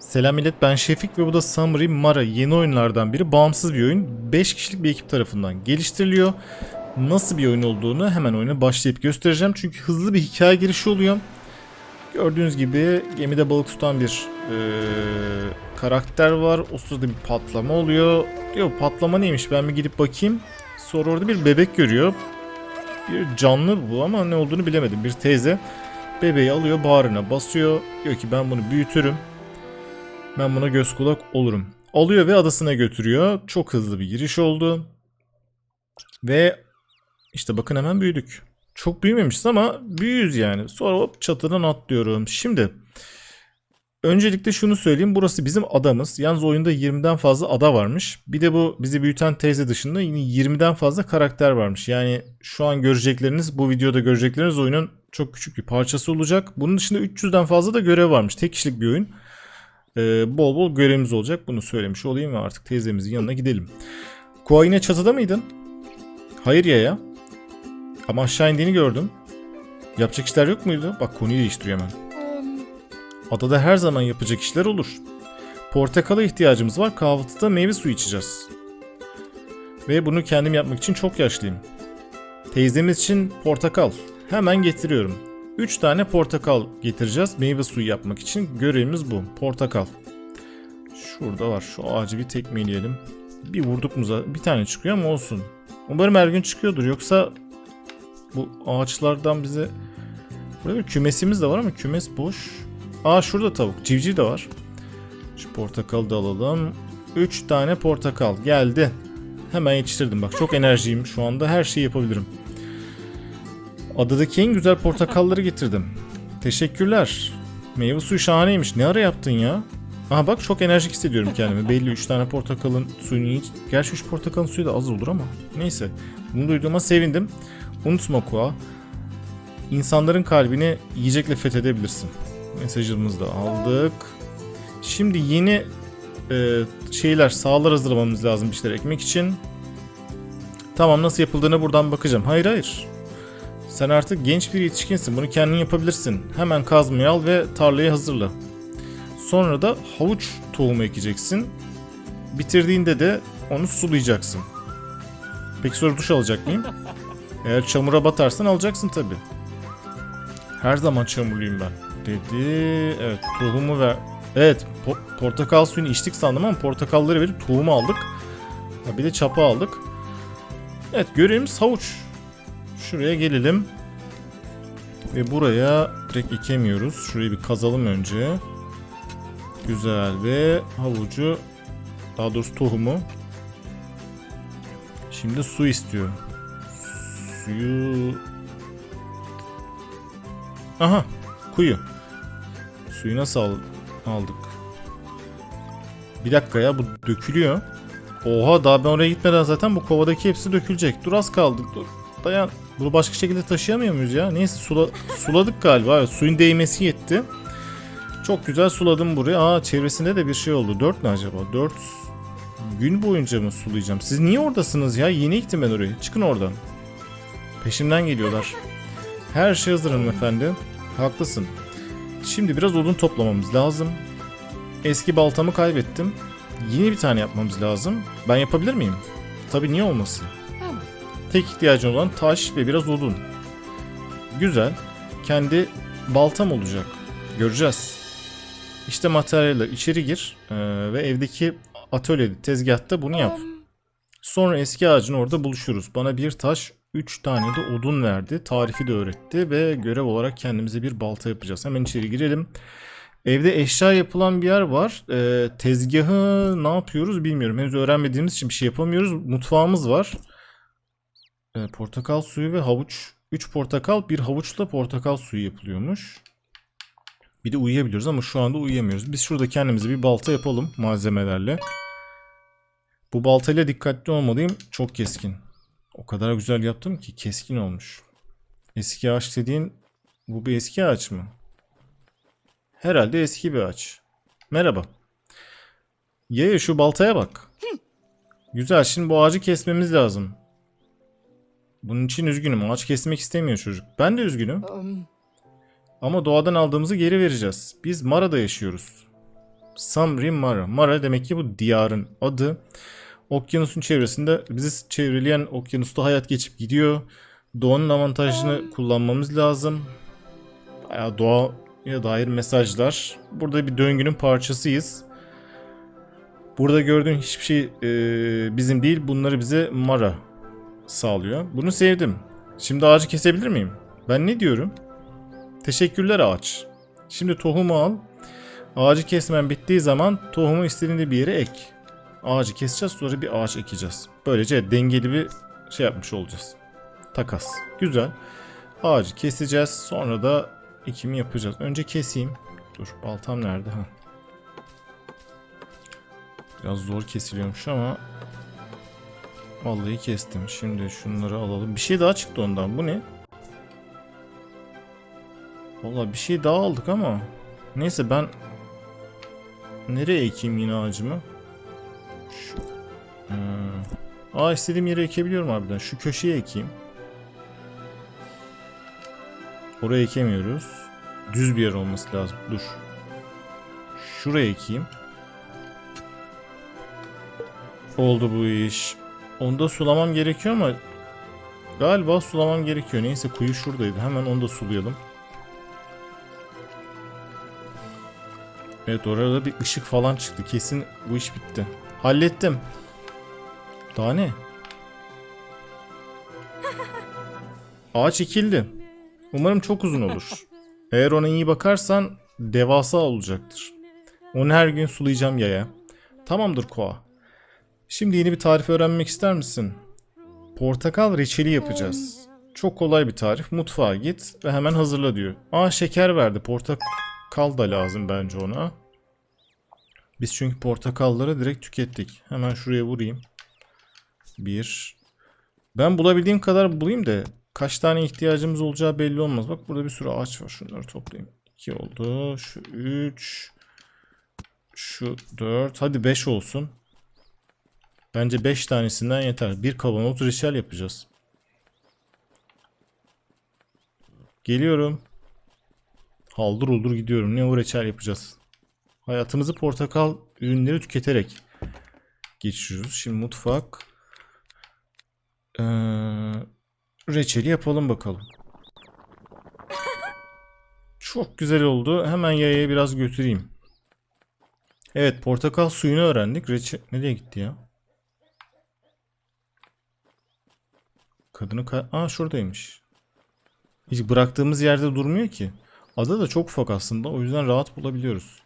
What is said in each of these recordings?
Selam millet ben Şefik ve bu da Summary Mara yeni oyunlardan biri. Bağımsız bir oyun. 5 kişilik bir ekip tarafından geliştiriliyor. Nasıl bir oyun olduğunu hemen oyuna başlayıp göstereceğim. Çünkü hızlı bir hikaye girişi oluyor. Gördüğünüz gibi gemide balık tutan bir eee, karakter var. O sırada bir patlama oluyor. Diyor patlama neymiş ben bir gidip bakayım. Sonra orada bir bebek görüyor. Bir canlı bu ama ne olduğunu bilemedim. Bir teyze bebeği alıyor bağrına basıyor. Diyor ki ben bunu büyütürüm. Ben buna göz kulak olurum. Alıyor ve adasına götürüyor. Çok hızlı bir giriş oldu. Ve işte bakın hemen büyüdük. Çok büyümemişiz ama büyüyüz yani. Sonra hop çatıdan atlıyorum. Şimdi öncelikle şunu söyleyeyim. Burası bizim adamız. Yalnız oyunda 20'den fazla ada varmış. Bir de bu bizi büyüten teyze dışında yine 20'den fazla karakter varmış. Yani şu an görecekleriniz, bu videoda görecekleriniz oyunun çok küçük bir parçası olacak. Bunun dışında 300'den fazla da görev varmış. Tek kişilik bir oyun. Ee, bol bol görevimiz olacak. Bunu söylemiş olayım ve artık teyzemizin yanına gidelim. Koa yine çatıda mıydın? Hayır ya ya. Ama aşağı indiğini gördüm. Yapacak işler yok muydu? Bak konuyu değiştiriyor hemen. Adada her zaman yapacak işler olur. Portakala ihtiyacımız var. Kahvaltıda meyve suyu içeceğiz. Ve bunu kendim yapmak için çok yaşlıyım. Teyzemiz için portakal. Hemen getiriyorum. 3 tane portakal getireceğiz meyve suyu yapmak için. Görevimiz bu. Portakal. Şurada var. Şu ağacı bir tekmeleyelim. Bir vurduk mu bir tane çıkıyor ama olsun. Umarım her gün çıkıyordur. Yoksa bu ağaçlardan bize... Burada bir kümesimiz de var ama kümes boş. Aa şurada tavuk. Civciv de var. Şu portakalı da alalım. 3 tane portakal geldi. Hemen yetiştirdim bak. Çok enerjiyim şu anda. Her şeyi yapabilirim. Adadaki en güzel portakalları getirdim. Teşekkürler. Meyve suyu şahaneymiş. Ne ara yaptın ya? Aha bak çok enerjik hissediyorum kendimi. Belli 3 tane portakalın suyunu hiç... Gerçi 3 portakalın suyu da az olur ama. Neyse. Bunu duyduğuma sevindim. Unutma Kua. İnsanların kalbini yiyecekle fethedebilirsin. Mesajımızı da aldık. Şimdi yeni e, şeyler, sahalar hazırlamamız lazım bir şeyler ekmek için. Tamam nasıl yapıldığına buradan bakacağım. Hayır hayır. Sen artık genç bir yetişkinsin. Bunu kendin yapabilirsin. Hemen kazmayı al ve tarlayı hazırla. Sonra da havuç tohumu ekeceksin. Bitirdiğinde de onu sulayacaksın. Peki sonra duş alacak mıyım? Eğer çamura batarsan alacaksın tabi. Her zaman çamurluyum ben. Dedi. Evet tohumu ver. Evet po- portakal suyunu içtik sandım ama portakalları verip tohumu aldık. Ha, bir de çapa aldık. Evet görevimiz havuç. Şuraya gelelim. Ve buraya direkt ekemiyoruz. Şurayı bir kazalım önce. Güzel ve havucu daha doğrusu tohumu. Şimdi su istiyor. Suyu Aha kuyu. Suyu nasıl al- aldık? Bir dakika ya bu dökülüyor. Oha daha ben oraya gitmeden zaten bu kovadaki hepsi dökülecek. Dur az kaldık dur. Dayan. Bunu başka şekilde taşıyamıyor muyuz ya? Neyse sula, suladık galiba. Evet, suyun değmesi yetti. Çok güzel suladım buraya. Aa çevresinde de bir şey oldu. 4 ne acaba? 4 gün boyunca mı sulayacağım? Siz niye oradasınız ya? Yeni gittim ben oraya. Çıkın oradan. Peşimden geliyorlar. Her şey hazır hanımefendi. Haklısın. Şimdi biraz odun toplamamız lazım. Eski baltamı kaybettim. Yeni bir tane yapmamız lazım. Ben yapabilir miyim? Tabii niye olmasın? Tek ihtiyacın olan taş ve biraz odun. Güzel. Kendi baltam olacak. Göreceğiz. İşte materyaller. içeri gir ee, ve evdeki atölyede, tezgahta bunu yap. Sonra eski ağacın orada buluşuruz. Bana bir taş, 3 tane de odun verdi. Tarifi de öğretti ve görev olarak kendimize bir balta yapacağız. Hemen içeri girelim. Evde eşya yapılan bir yer var. Ee, tezgahı ne yapıyoruz bilmiyorum. Henüz öğrenmediğimiz için bir şey yapamıyoruz. Mutfağımız var. Ee, portakal suyu ve havuç. 3 portakal, bir havuçla portakal suyu yapılıyormuş. Bir de uyuyabiliyoruz ama şu anda uyuyamıyoruz. Biz şurada kendimize bir balta yapalım malzemelerle. Bu baltayla dikkatli olmalıyım. Çok keskin. O kadar güzel yaptım ki keskin olmuş. Eski ağaç dediğin bu bir eski ağaç mı? Herhalde eski bir ağaç. Merhaba. Yaya şu baltaya bak. Güzel şimdi bu ağacı kesmemiz lazım. Bunun için üzgünüm. Ağaç kesmek istemiyor çocuk. Ben de üzgünüm. Um, Ama doğadan aldığımızı geri vereceğiz. Biz Mara'da yaşıyoruz. Samri Mara. Mara demek ki bu diyarın adı. Okyanusun çevresinde bizi çevreleyen okyanusta hayat geçip gidiyor. Doğanın avantajını kullanmamız lazım. Bayağı doğaya dair mesajlar. Burada bir döngünün parçasıyız. Burada gördüğün hiçbir şey e, bizim değil. Bunları bize Mara sağlıyor. Bunu sevdim. Şimdi ağacı kesebilir miyim? Ben ne diyorum? Teşekkürler ağaç. Şimdi tohumu al. Ağacı kesmen bittiği zaman tohumu istediğin bir yere ek. Ağacı keseceğiz sonra bir ağaç ekeceğiz. Böylece dengeli bir şey yapmış olacağız. Takas. Güzel. Ağacı keseceğiz. Sonra da ekimi yapacağız. Önce keseyim. Dur baltam nerede? Ha. Biraz zor kesiliyormuş ama Vallahi kestim. Şimdi şunları alalım. Bir şey daha çıktı ondan. Bu ne? Vallahi bir şey daha aldık ama. Neyse ben nereye ekeyim yine ağacımı? Şu. Hmm. Aa istediğim yere ekebiliyorum harbiden. Şu köşeye ekeyim. Oraya ekemiyoruz. Düz bir yer olması lazım. Dur. Şuraya ekeyim. Oldu bu iş. Onda sulamam gerekiyor ama galiba sulamam gerekiyor. Neyse kuyu şuradaydı. Hemen onu da sulayalım. Evet orada bir ışık falan çıktı. Kesin bu iş bitti. Hallettim. Daha ne? Ağaç ekildi. Umarım çok uzun olur. Eğer ona iyi bakarsan devasa olacaktır. Onu her gün sulayacağım yaya. Tamamdır Koa. Şimdi yeni bir tarif öğrenmek ister misin? Portakal reçeli yapacağız. Çok kolay bir tarif. Mutfağa git ve hemen hazırla diyor. Aa şeker verdi. Portakal da lazım bence ona. Biz çünkü portakalları direkt tükettik. Hemen şuraya vurayım. Bir. Ben bulabildiğim kadar bulayım da kaç tane ihtiyacımız olacağı belli olmaz. Bak burada bir sürü ağaç var. Şunları toplayayım. 2 oldu. Şu 3. Şu 4. Hadi 5 olsun. Bence 5 tanesinden yeter. Bir kavanoz reçel yapacağız. Geliyorum. Haldır uldur gidiyorum. Ne o reçel yapacağız. Hayatımızı portakal ürünleri tüketerek geçiriyoruz. Şimdi mutfak. Ee, reçeli yapalım bakalım. Çok güzel oldu. Hemen yayaya biraz götüreyim. Evet portakal suyunu öğrendik. Reçel... Nereye gitti ya? Kadını ka Aa şuradaymış. Hiç bıraktığımız yerde durmuyor ki. Ada da çok ufak aslında. O yüzden rahat bulabiliyoruz.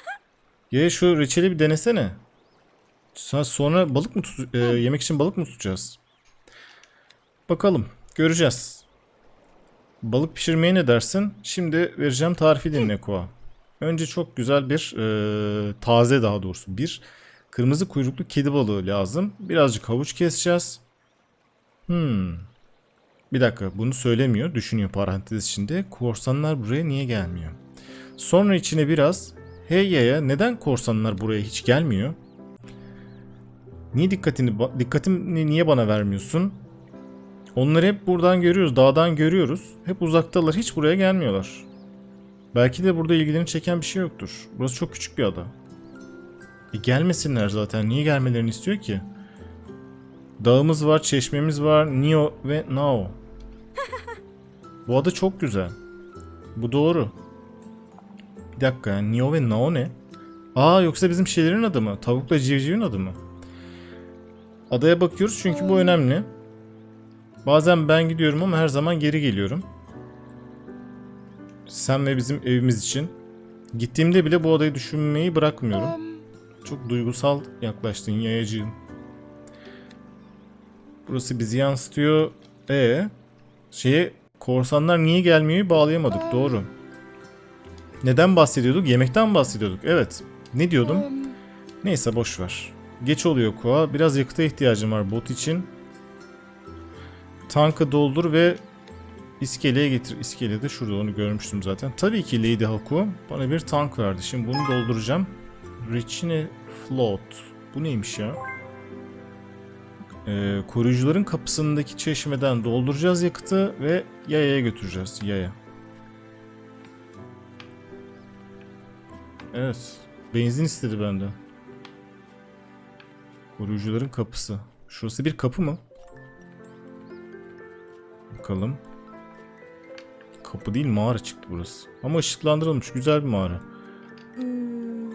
Ya şu reçeli bir denesene. Sen sonra balık mı tut e, yemek için balık mı tutacağız? Bakalım. Göreceğiz. Balık pişirmeye ne dersin? Şimdi vereceğim tarifi dinle Koa. Önce çok güzel bir e, taze daha doğrusu bir kırmızı kuyruklu kedi balığı lazım. Birazcık havuç keseceğiz. Hmm. Bir dakika bunu söylemiyor. Düşünüyor parantez içinde. Korsanlar buraya niye gelmiyor? Sonra içine biraz Hey yaya neden korsanlar buraya hiç gelmiyor? Niye dikkatini dikkatini niye bana vermiyorsun? Onları hep buradan görüyoruz, dağdan görüyoruz. Hep uzaktalar, hiç buraya gelmiyorlar. Belki de burada ilgilerini çeken bir şey yoktur. Burası çok küçük bir ada. E gelmesinler zaten. Niye gelmelerini istiyor ki? Dağımız var, çeşmemiz var. Nio ve Nao. Bu ada çok güzel. Bu doğru. Bir dakika yani Nio ve Nao ne? Aa yoksa bizim şeylerin adı mı? Tavukla civcivin adı mı? Adaya bakıyoruz çünkü bu önemli. Bazen ben gidiyorum ama her zaman geri geliyorum. Sen ve bizim evimiz için. Gittiğimde bile bu adayı düşünmeyi bırakmıyorum. Çok duygusal yaklaştın yayacığım. Burası bizi yansıtıyor. E şeye korsanlar niye gelmiyor bağlayamadık doğru. Neden bahsediyorduk? Yemekten bahsediyorduk. Evet. Ne diyordum? Neyse boş ver. Geç oluyor Koa. Biraz yakıta ihtiyacım var bot için. Tankı doldur ve iskeleye getir. İskele de şurada onu görmüştüm zaten. Tabii ki Lady Haku bana bir tank verdi. Şimdi bunu dolduracağım. Richine Float. Bu neymiş ya? Ee, koruyucuların kapısındaki çeşmeden dolduracağız yakıtı ve yayaya götüreceğiz. Yaya. Evet. Benzin istedi benden. Koruyucuların kapısı. Şurası bir kapı mı? Bakalım. Kapı değil mağara çıktı burası. Ama ışıklandırılmış güzel bir mağara. Hmm,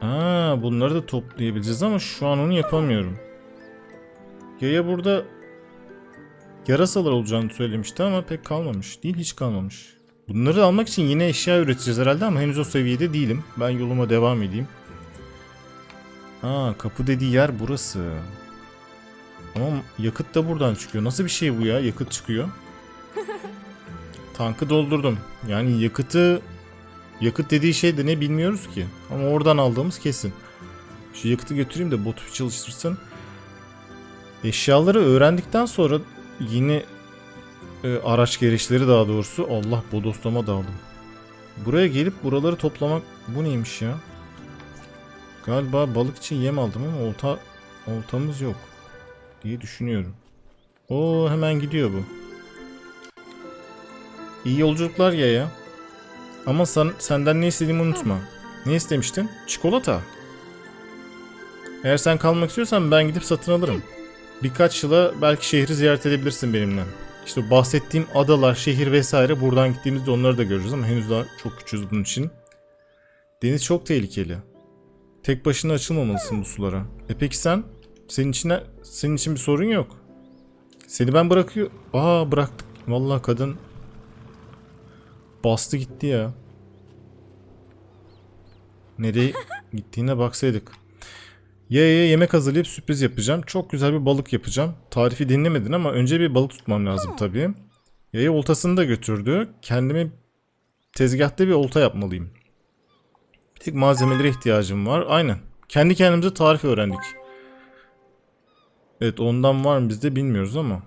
Ha, bunları da toplayabileceğiz ama şu an onu yapamıyorum. Yaya burada yarasalar olacağını söylemişti ama pek kalmamış. Değil hiç kalmamış. Bunları almak için yine eşya üreteceğiz herhalde ama henüz o seviyede değilim. Ben yoluma devam edeyim. Ha, kapı dediği yer burası. Ama yakıt da buradan çıkıyor. Nasıl bir şey bu ya? Yakıt çıkıyor. Tankı doldurdum. Yani yakıtı Yakıt dediği şey de ne bilmiyoruz ki. Ama oradan aldığımız kesin. Şu yakıtı götüreyim de botu çalıştırsın. Eşyaları öğrendikten sonra yeni e, araç gereçleri daha doğrusu Allah bodoslama daldım. Buraya gelip buraları toplamak bu neymiş ya? Galiba balık için yem aldım ama olta oltamız yok diye düşünüyorum. O hemen gidiyor bu. İyi yolculuklar ya ya. Ama sen, senden ne istediğimi unutma. Ne istemiştin? Çikolata. Eğer sen kalmak istiyorsan ben gidip satın alırım. Birkaç yıla belki şehri ziyaret edebilirsin benimle. İşte bahsettiğim adalar, şehir vesaire buradan gittiğimizde onları da görürüz ama henüz daha çok küçüğüz bunun için. Deniz çok tehlikeli. Tek başına açılmamalısın bu sulara. E peki sen? Senin için senin için bir sorun yok. Seni ben bırakıyor. Aa bıraktık. Vallahi kadın Bastı gitti ya. Nereye gittiğine baksaydık. Yaya yemek hazırlayıp sürpriz yapacağım. Çok güzel bir balık yapacağım. Tarifi dinlemedin ama önce bir balık tutmam lazım tabii. Yaya oltasını da götürdü. Kendime tezgahta bir olta yapmalıyım. Bir tek malzemelere ihtiyacım var. Aynen. Kendi kendimize tarif öğrendik. Evet ondan var mı bizde bilmiyoruz ama.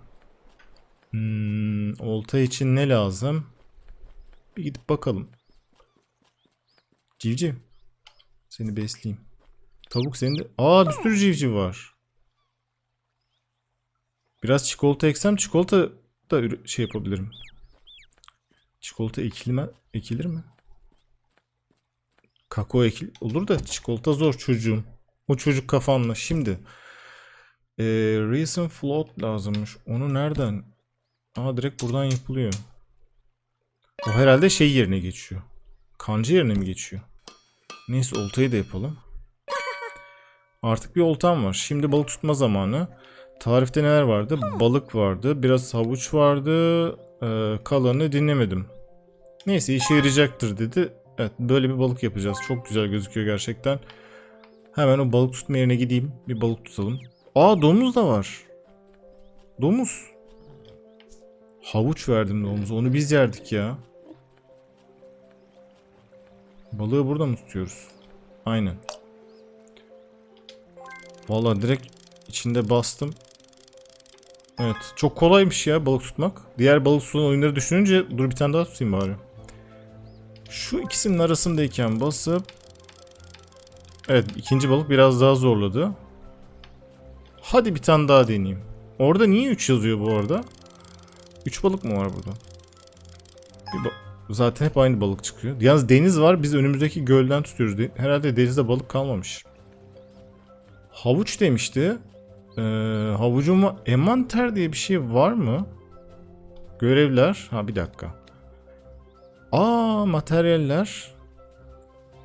Hmm, olta için ne lazım? Bir gidip bakalım. Civciv. Seni besleyeyim. Tavuk senin de... Aa bir sürü civciv var. Biraz çikolata eksem çikolata da şey yapabilirim. Çikolata ekilme, ekilir mi? Kakao ekil olur da çikolata zor çocuğum. O çocuk kafamla. Şimdi ee, Reason Float lazımmış. Onu nereden? Aa direkt buradan yapılıyor. O herhalde şey yerine geçiyor. Kancı yerine mi geçiyor? Neyse oltayı da yapalım. Artık bir oltam var. Şimdi balık tutma zamanı. Tarifte neler vardı? Balık vardı. Biraz havuç vardı. Ee, kalanı dinlemedim. Neyse işe yarayacaktır dedi. Evet böyle bir balık yapacağız. Çok güzel gözüküyor gerçekten. Hemen o balık tutma yerine gideyim. Bir balık tutalım. Aa domuz da var. Domuz. Havuç verdim domuza. Onu biz yerdik ya. Balığı burada mı tutuyoruz? Aynen. Vallahi direkt içinde bastım. Evet. Çok kolaymış ya balık tutmak. Diğer balık tutan oyunları düşününce dur bir tane daha tutayım bari. Şu ikisinin arasındayken basıp Evet ikinci balık biraz daha zorladı. Hadi bir tane daha deneyeyim. Orada niye 3 yazıyor bu arada? 3 balık mı var burada? Bir Zaten hep aynı balık çıkıyor. Yalnız deniz var. Biz önümüzdeki gölden tutuyoruz. De- Herhalde denizde balık kalmamış. Havuç demişti. Ee, havucun va- envanter diye bir şey var mı? Görevler. Ha bir dakika. Aa materyaller.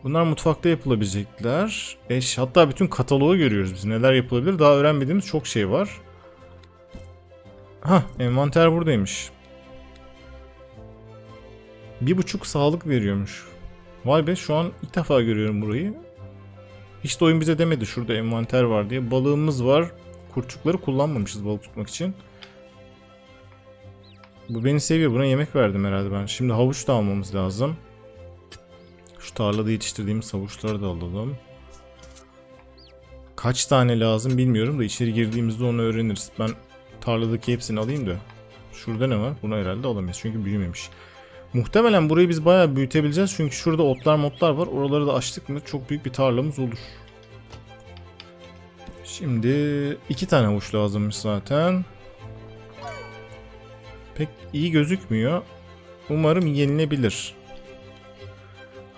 Bunlar mutfakta yapılabilecekler. Eş, hatta bütün kataloğu görüyoruz biz. Neler yapılabilir? Daha öğrenmediğimiz çok şey var. Ha, envanter buradaymış. Bir buçuk sağlık veriyormuş. Vay be şu an ilk defa görüyorum burayı. Hiç de oyun bize demedi şurada envanter var diye. Balığımız var. Kurçukları kullanmamışız balık tutmak için. Bu beni seviyor. Buna yemek verdim herhalde ben. Şimdi havuç da almamız lazım. Şu tarlada yetiştirdiğimiz havuçları da alalım. Kaç tane lazım bilmiyorum da içeri girdiğimizde onu öğreniriz. Ben tarladaki hepsini alayım da. Şurada ne var? Bunu herhalde alamayız çünkü büyümemiş. Muhtemelen burayı biz bayağı büyütebileceğiz çünkü şurada otlar motlar var. Oraları da açtık mı çok büyük bir tarlamız olur. Şimdi iki tane havuç lazımmış zaten. Pek iyi gözükmüyor. Umarım yenilebilir.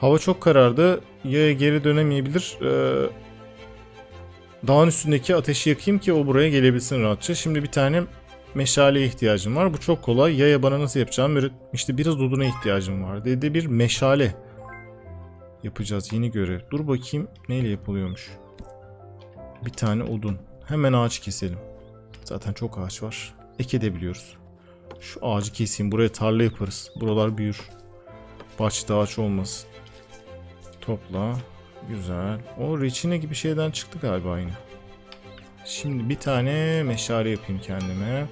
Hava çok karardı. Yaya geri dönemeyebilir. Ee, dağın üstündeki ateşi yakayım ki o buraya gelebilsin rahatça. Şimdi bir tane meşaleye ihtiyacım var. Bu çok kolay. Yaya bana nasıl yapacağım öğretmişti. Biraz oduna ihtiyacım var. Dedi bir meşale yapacağız. Yeni görev. Dur bakayım neyle yapılıyormuş. Bir tane odun. Hemen ağaç keselim. Zaten çok ağaç var. Ek edebiliyoruz. Şu ağacı keseyim. Buraya tarla yaparız. Buralar büyür. Bahçede ağaç olmasın. Topla. Güzel. O reçine gibi şeyden çıktı galiba yine. Şimdi bir tane meşale yapayım kendime.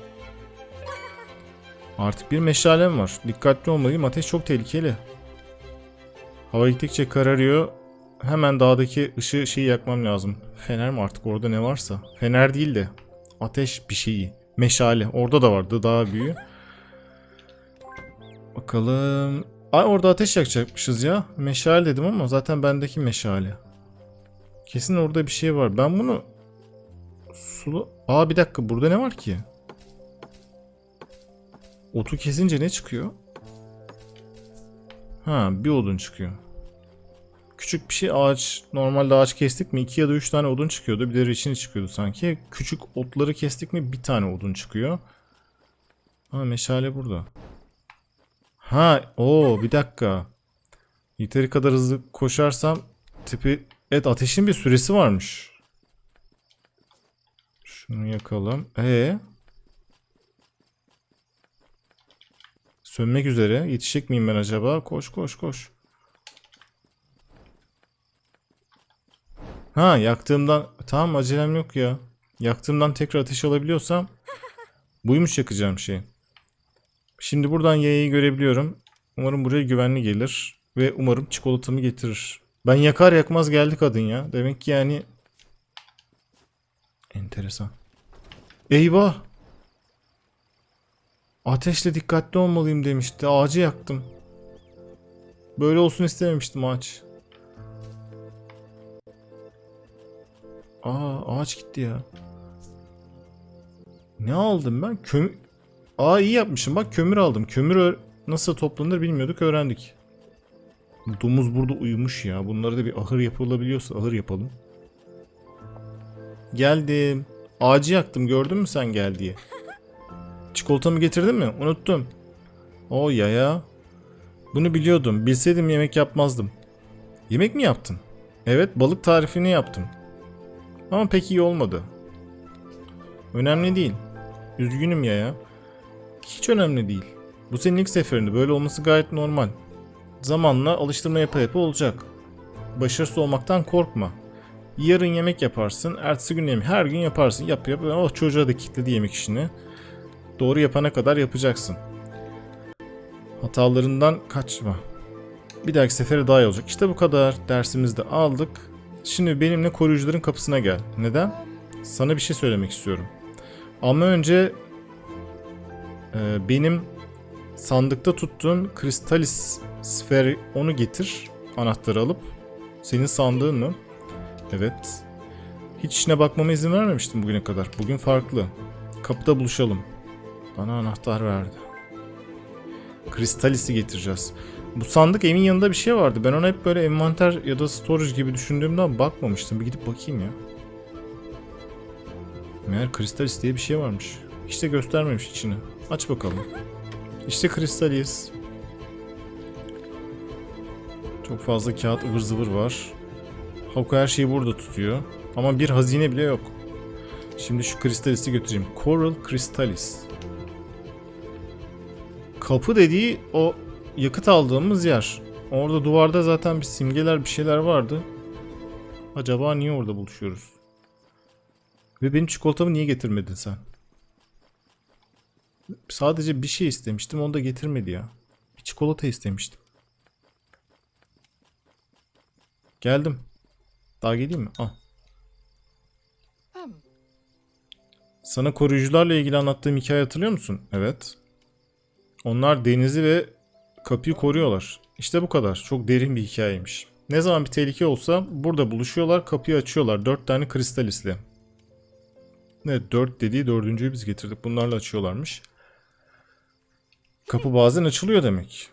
Artık bir meşalem var. Dikkatli olmalıyım. Ateş çok tehlikeli. Hava gittikçe kararıyor. Hemen dağdaki ışığı şeyi yakmam lazım. Fener mi artık orada ne varsa. Fener değil de ateş bir şeyi. Meşale. Orada da vardı daha büyüğü. Bakalım. Ay orada ateş yakacakmışız ya. Meşale dedim ama zaten bendeki meşale. Kesin orada bir şey var. Ben bunu sulu... Aa bir dakika burada ne var ki? Otu kesince ne çıkıyor? Ha bir odun çıkıyor. Küçük bir şey ağaç. Normalde ağaç kestik mi 2 ya da 3 tane odun çıkıyordu. Bir de reçine çıkıyordu sanki. Küçük otları kestik mi bir tane odun çıkıyor. Ha meşale burada. Ha o bir dakika. Yeteri kadar hızlı koşarsam tipi... Evet ateşin bir süresi varmış. Şunu yakalım. Ee. Sönmek üzere. Yetişecek miyim ben acaba? Koş koş koş. Ha yaktığımdan... Tamam acelem yok ya. Yaktığımdan tekrar ateş alabiliyorsam... Buymuş yakacağım şey. Şimdi buradan yayayı görebiliyorum. Umarım buraya güvenli gelir. Ve umarım çikolatamı getirir. Ben yakar yakmaz geldi kadın ya. Demek ki yani... Enteresan. Eyvah! Ateşle dikkatli olmalıyım demişti. Ağacı yaktım. Böyle olsun istememiştim ağaç. Aa ağaç gitti ya. Ne aldım ben? Kömür... Aa iyi yapmışım. Bak kömür aldım. Kömür nasıl toplanır bilmiyorduk öğrendik. Domuz burada uyumuş ya. Bunlara da bir ahır yapılabiliyorsa ahır yapalım. Geldim. Ağacı yaktım gördün mü sen gel diye. Çikolatamı getirdin mi? Unuttum. O yaya. Bunu biliyordum. Bilseydim yemek yapmazdım. Yemek mi yaptın? Evet balık tarifini yaptım. Ama pek iyi olmadı. Önemli değil. Üzgünüm yaya. Hiç önemli değil. Bu senin ilk seferinde böyle olması gayet normal. Zamanla alıştırma yapa yapa olacak. Başarısız olmaktan korkma. Yarın yemek yaparsın, ertesi gün yemek, her gün yaparsın. Yap yap, oh çocuğa da kilitledi yemek işini. Doğru yapana kadar yapacaksın. Hatalarından kaçma. Bir dahaki sefere daha iyi olacak. İşte bu kadar. Dersimizi de aldık. Şimdi benimle koruyucuların kapısına gel. Neden? Sana bir şey söylemek istiyorum. Ama önce e, benim sandıkta tuttuğum kristalis sferi onu getir. Anahtarı alıp. Senin sandığın mı? Evet. Hiç içine bakmama izin vermemiştim bugüne kadar. Bugün farklı. Kapıda buluşalım. Bana anahtar verdi. Kristalis'i getireceğiz. Bu sandık evin yanında bir şey vardı. Ben ona hep böyle envanter ya da storage gibi düşündüğümden bakmamıştım. Bir gidip bakayım ya. Meğer kristalis diye bir şey varmış. Hiç de göstermemiş içini. Aç bakalım. İşte kristalis. Çok fazla kağıt ıvır zıvır var. Haku her şeyi burada tutuyor. Ama bir hazine bile yok. Şimdi şu kristalisi götüreyim. Coral Crystallis. Kapı dediği o yakıt aldığımız yer. Orada duvarda zaten bir simgeler bir şeyler vardı. Acaba niye orada buluşuyoruz? Ve benim çikolatamı niye getirmedin sen? Sadece bir şey istemiştim onu da getirmedi ya. Bir çikolata istemiştim. Geldim. Daha geleyim mi? Al. Sana koruyucularla ilgili anlattığım hikaye hatırlıyor musun? Evet. Onlar denizi ve kapıyı koruyorlar. İşte bu kadar. Çok derin bir hikayeymiş. Ne zaman bir tehlike olsa burada buluşuyorlar, kapıyı açıyorlar. Dört tane kristalisle. Evet, dört dediği dördüncüyü biz getirdik. Bunlarla açıyorlarmış. Kapı bazen açılıyor demek.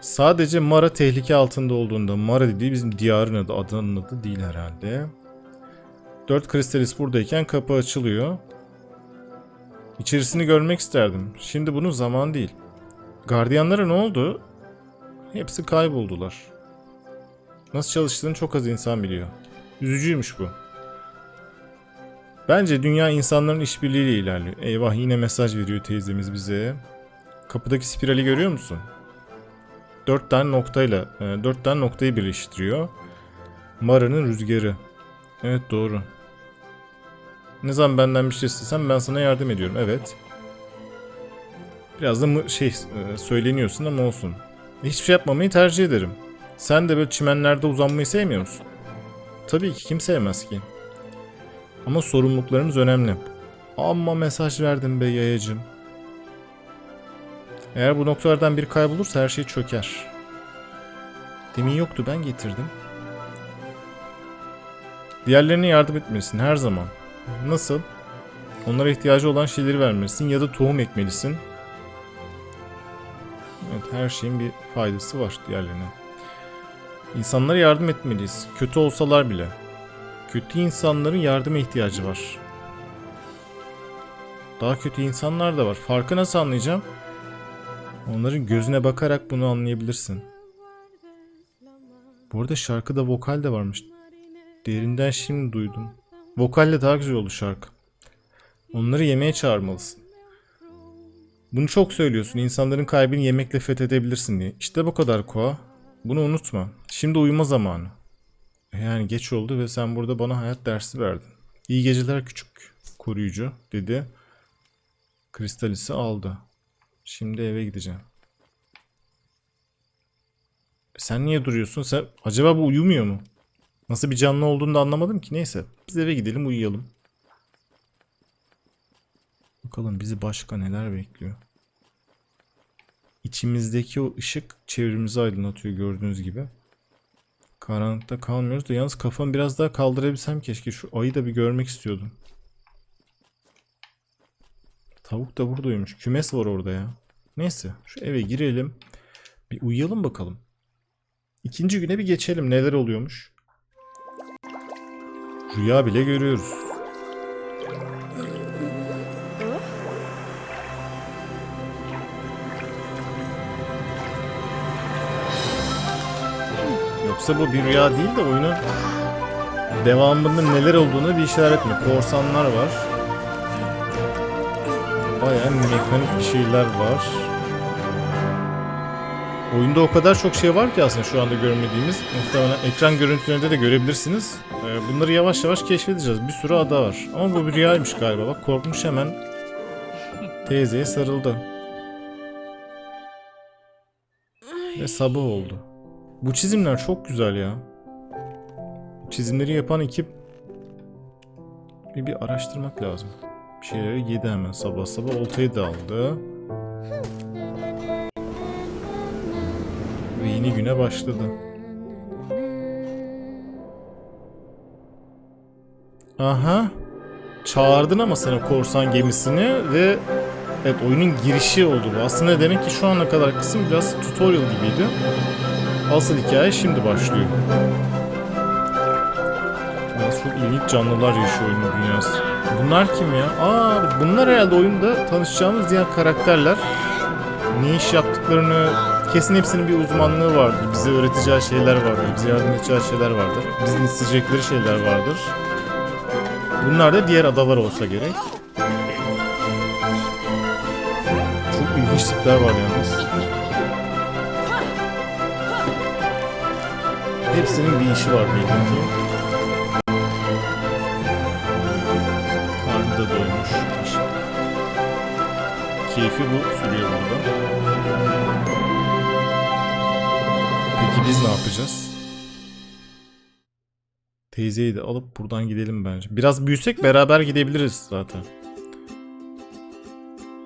Sadece Mara tehlike altında olduğunda Mara dediği bizim diyarın adı, adanın adı değil herhalde. 4 kristalis buradayken kapı açılıyor. İçerisini görmek isterdim. Şimdi bunun zaman değil. Gardiyanlara ne oldu? Hepsi kayboldular. Nasıl çalıştığını çok az insan biliyor. Üzücüymüş bu. Bence dünya insanların işbirliğiyle ilerliyor. Eyvah yine mesaj veriyor teyzemiz bize. Kapıdaki spirali görüyor musun? Dört tane noktayla, e, dört tane noktayı birleştiriyor. Mara'nın rüzgarı. Evet doğru. Ne zaman benden bir şey istesen ben sana yardım ediyorum. Evet. Biraz da şey e, söyleniyorsun ama olsun. Hiçbir şey yapmamayı tercih ederim. Sen de böyle çimenlerde uzanmayı sevmiyor musun? Tabii ki kim sevmez ki. Ama sorumluluklarımız önemli. Amma mesaj verdim be yayacım. Eğer bu noktalardan biri kaybolursa her şey çöker. Demin yoktu ben getirdim. Diğerlerine yardım etmelisin her zaman. Nasıl? Onlara ihtiyacı olan şeyleri vermelisin ya da tohum ekmelisin. Her şeyin bir faydası var diğerlerine. İnsanlara yardım etmeliyiz. Kötü olsalar bile. Kötü insanların yardıma ihtiyacı var. Daha kötü insanlar da var. Farkı nasıl anlayacağım? Onların gözüne bakarak bunu anlayabilirsin. Bu arada şarkıda vokal de varmış. Derinden şimdi duydum. Vokalle daha güzel oldu şarkı. Onları yemeğe çağırmalısın. Bunu çok söylüyorsun. İnsanların kalbini yemekle fethedebilirsin diye. İşte bu kadar Koa. Bunu unutma. Şimdi uyuma zamanı. Yani geç oldu ve sen burada bana hayat dersi verdin. İyi geceler küçük koruyucu dedi. Kristalis'i aldı. Şimdi eve gideceğim. Sen niye duruyorsun? Sen acaba bu uyumuyor mu? Nasıl bir canlı olduğunu da anlamadım ki. Neyse. Biz eve gidelim uyuyalım. Bakalım bizi başka neler bekliyor. İçimizdeki o ışık çevremizi aydınlatıyor gördüğünüz gibi. Karanlıkta kalmıyoruz da yalnız kafamı biraz daha kaldırabilsem keşke. Şu ayı da bir görmek istiyordum. Tavuk da buradaymış. Kümes var orada ya. Neyse şu eve girelim. Bir uyuyalım bakalım. İkinci güne bir geçelim. Neler oluyormuş? Rüya bile görüyoruz. Yoksa bu bir rüya değil de oyunun devamında neler olduğunu bir işaret mi? Korsanlar var. Bayağı mekanik bir şeyler var. Oyunda o kadar çok şey var ki aslında şu anda görmediğimiz. Muhtemelen ekran görüntülerinde de görebilirsiniz. Ee, Bunları yavaş yavaş keşfedeceğiz. Bir sürü ada var. Ama bu bir rüyaymış galiba. Bak korkmuş hemen teyzeye sarıldı. Ve sabah oldu. Bu çizimler çok güzel ya. Çizimleri yapan ekip bir, bir araştırmak lazım. Bir şeyleri yedi hemen sabah sabah. Oltayı da aldı. Ve yeni güne başladı. Aha. Çağırdın ama sana korsan gemisini ve evet oyunun girişi oldu bu. Aslında demek ki şu ana kadar kısım biraz tutorial gibiydi. Asıl hikaye şimdi başlıyor. Biraz çok ilginç canlılar yaşıyor oyunun dünyası. Bunlar kim ya? Aa bunlar herhalde oyunda tanışacağımız diğer karakterler. Ne iş yaptıklarını kesin hepsinin bir uzmanlığı vardır. Bize öğreteceği şeyler vardır. Bize yardım edeceği şeyler vardır. Bizim isteyecekleri şeyler vardır. Bunlar da diğer adalar olsa gerek. Çok ilginç tipler var yalnız. Hepsinin bir işi var belli ki. Karnı da doymuş. Keyfi bu sürüyor burada. Peki biz ne yapacağız? Teyzeyi de alıp buradan gidelim bence. Biraz büyüsek beraber gidebiliriz zaten.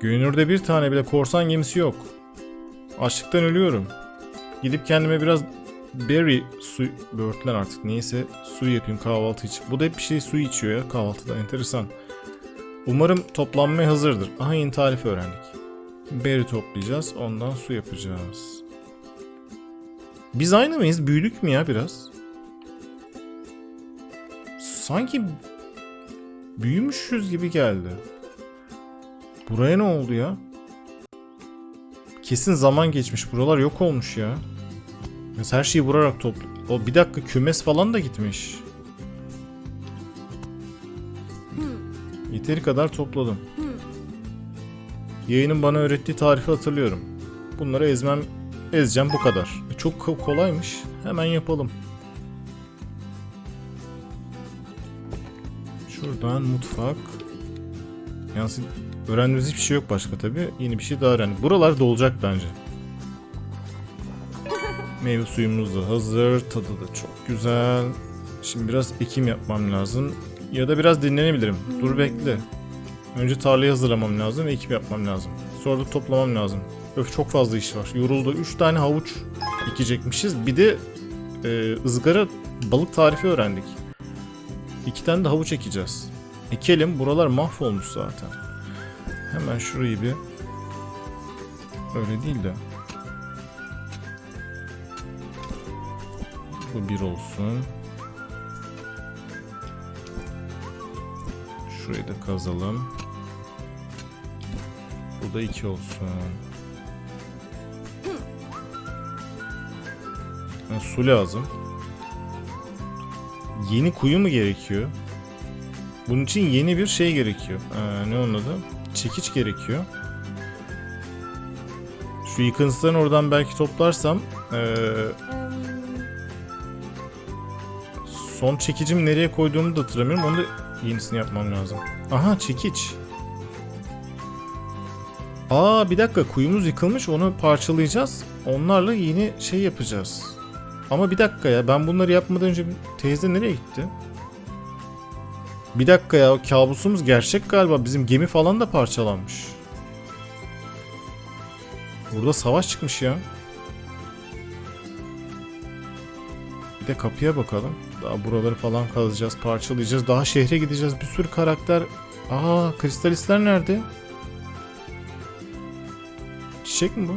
Görünürde bir tane bile korsan gemisi yok. Açlıktan ölüyorum. Gidip kendime biraz berry su böğürtlen artık neyse su yapayım kahvaltı için. Bu da hep bir şey su içiyor ya kahvaltıda enteresan. Umarım toplanmaya hazırdır. Aha yeni tarifi öğrendik. Berry toplayacağız ondan su yapacağız. Biz aynı mıyız? Büyüdük mü ya biraz? Sanki büyümüşüz gibi geldi. Buraya ne oldu ya? Kesin zaman geçmiş. Buralar yok olmuş ya. Mesela her şeyi vurarak toplu. O bir dakika kümes falan da gitmiş. Yeteri kadar topladım. Yayının bana öğrettiği tarifi hatırlıyorum. Bunları ezmem, ezeceğim bu kadar. E, Çok ko- kolaymış. Hemen yapalım. Şuradan mutfak. Yalnız öğrendiğimiz hiçbir şey yok başka tabi. Yeni bir şey daha öğrendik. Buralar dolacak bence. Meyve suyumuz da hazır. Tadı da çok güzel. Şimdi biraz ekim yapmam lazım. Ya da biraz dinlenebilirim. Dur bekle. Önce tarlayı hazırlamam lazım ekim yapmam lazım. Sonra da toplamam lazım. Öf çok fazla iş var. Yoruldu. 3 tane havuç ekecekmişiz. Bir de e, ızgara balık tarifi öğrendik. 2 tane de havuç ekeceğiz. Ekelim. Buralar mahvolmuş zaten. Hemen şurayı bir öyle değil de bu bir olsun. Şurayı da kazalım. Bu da iki olsun. Ha, su lazım. Yeni kuyu mu gerekiyor? Bunun için yeni bir şey gerekiyor. Ee, ne onun adı? Çekiç gerekiyor. Şu yıkıntılarını oradan belki toplarsam ee, Son çekicimi nereye koyduğumu da hatırlamıyorum. Onu da yenisini yapmam lazım. Aha çekiç. Aa bir dakika kuyumuz yıkılmış onu parçalayacağız. Onlarla yeni şey yapacağız. Ama bir dakika ya ben bunları yapmadan önce teyze nereye gitti? Bir dakika ya o kabusumuz gerçek galiba. Bizim gemi falan da parçalanmış. Burada savaş çıkmış ya. Bir de kapıya bakalım. Daha buraları falan kazacağız, parçalayacağız. Daha şehre gideceğiz. Bir sürü karakter. Aa, kristalistler nerede? Çiçek mi bu?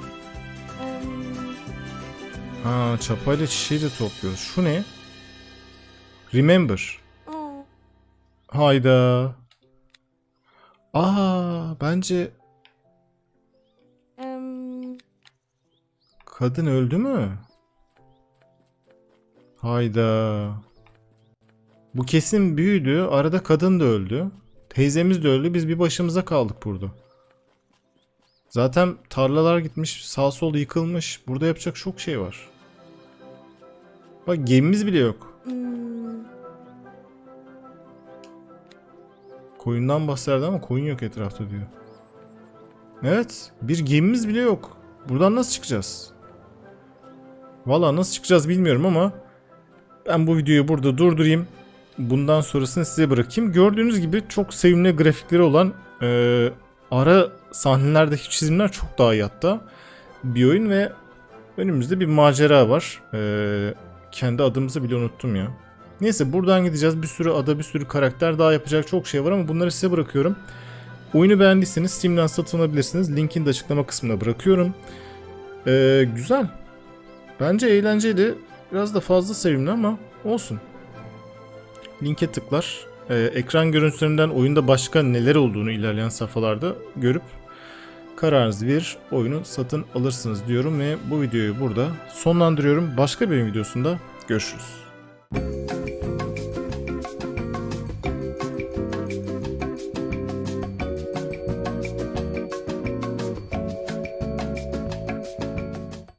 Ha, çapayla çiçeği de topluyoruz. Şu ne? Remember. Hayda. Aa, bence kadın öldü mü? Hayda. Bu kesin büyüdü. Arada kadın da öldü. Teyzemiz de öldü. Biz bir başımıza kaldık burada. Zaten tarlalar gitmiş. Sağ sol yıkılmış. Burada yapacak çok şey var. Bak gemimiz bile yok. Koyundan bahsederdi ama koyun yok etrafta diyor. Evet. Bir gemimiz bile yok. Buradan nasıl çıkacağız? Valla nasıl çıkacağız bilmiyorum ama ben bu videoyu burada durdurayım. Bundan sonrasını size bırakayım. Gördüğünüz gibi çok sevimli grafikleri olan e, ara sahnelerdeki çizimler çok daha iyi hatta. Bir oyun ve önümüzde bir macera var. E, kendi adımızı bile unuttum ya. Neyse buradan gideceğiz. Bir sürü ada, bir sürü karakter daha yapacak çok şey var ama bunları size bırakıyorum. Oyunu beğendiyseniz Steam'den satın alabilirsiniz. Linkini de açıklama kısmına bırakıyorum. Ee, güzel. Bence eğlenceli. Biraz da fazla sevimli ama olsun. Linke tıklar. Ee, ekran görüntülerinden oyunda başka neler olduğunu ilerleyen safhalarda görüp kararınızı verir, oyunu satın alırsınız diyorum ve bu videoyu burada sonlandırıyorum. Başka bir videosunda görüşürüz.